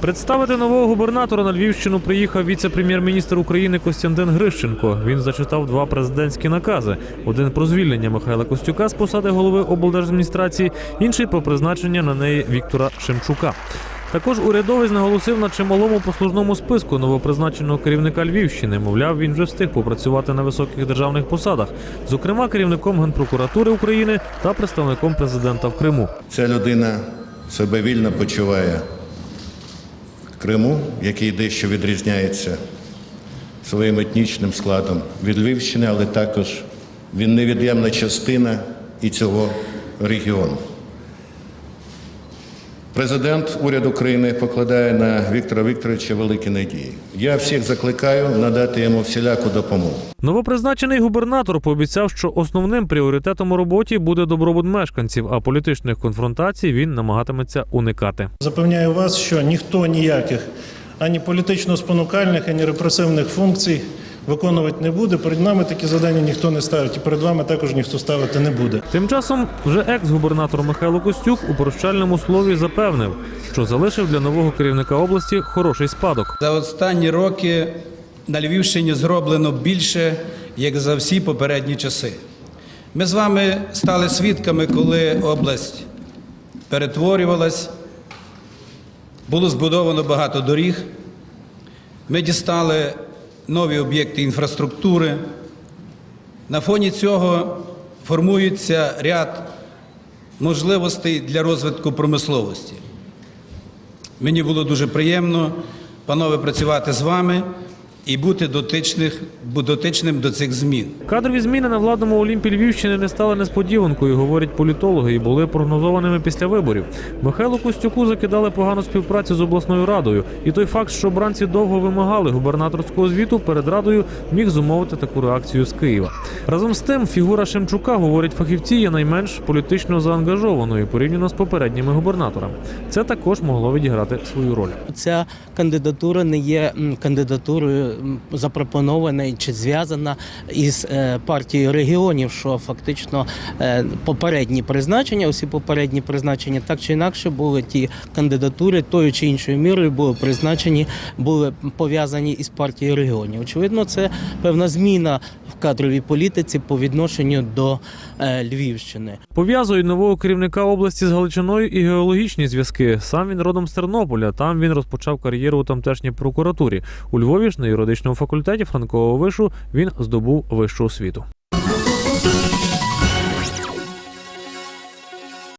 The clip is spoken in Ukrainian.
Представити нового губернатора на Львівщину приїхав віце-прем'єр-міністр України Костянтин Грищенко. Він зачитав два президентські накази: один про звільнення Михайла Костюка з посади голови облдержадміністрації, інший про призначення на неї Віктора Шемчука. Також урядовець наголосив на чималому послужному списку новопризначеного керівника Львівщини. Мовляв, він вже встиг попрацювати на високих державних посадах, зокрема керівником Генпрокуратури України та представником президента в Криму. Ця людина себе вільно почуває Криму, який дещо відрізняється своїм етнічним складом від Львівщини, але також він невід'ємна частина і цього регіону. Президент уряд України покладає на Віктора Вікторовича великі надії. Я всіх закликаю надати йому всіляку допомогу. Новопризначений губернатор пообіцяв, що основним пріоритетом у роботі буде добробут мешканців, а політичних конфронтацій він намагатиметься уникати. Запевняю вас, що ніхто ніяких ані політично спонукальних, ані репресивних функцій виконувати не буде. Перед нами такі завдання ніхто не ставить, і перед вами також ніхто ставити не буде. Тим часом вже екс-губернатор Михайло Костюк у прощальному слові запевнив, що залишив для нового керівника області хороший спадок. За останні роки на Львівщині зроблено більше, як за всі попередні часи. Ми з вами стали свідками, коли область перетворювалась, було збудовано багато доріг. Ми дістали нові об'єкти інфраструктури. На фоні цього формується ряд можливостей для розвитку промисловості. Мені було дуже приємно, панове, працювати з вами і бути дотичних, дотичним до цих змін. Кадрові зміни на владному Олімпі Львівщини не стали несподіванкою, говорять політологи, і були прогнозованими після виборів. Михайлу Костюку закидали погану співпрацю з обласною радою, і той факт, що обранці довго вимагали губернаторського звіту перед радою, міг зумовити таку реакцію з Києва. Разом з тим, фігура Шемчука, говорять фахівці, є найменш політично заангажованою порівняно з попередніми губернаторами. Це також могло відіграти свою роль. Ця кандидатура не є кандидатурою м, запропонованою чи зв'язана із е, партією регіонів, що фактично е, попередні призначення, усі попередні призначення, так чи інакше були ті кандидатури тою чи іншою мірою були призначені, були пов'язані із партією регіонів. Очевидно, це певна зміна кадровій політиці по відношенню до е, Львівщини. Пов'язують нового керівника області з Галичиною і геологічні зв'язки. Сам він родом з Тернополя. Там він розпочав кар'єру у тамтешній прокуратурі. У Львові ж на юридичному факультеті Франкового вишу він здобув вищу освіту.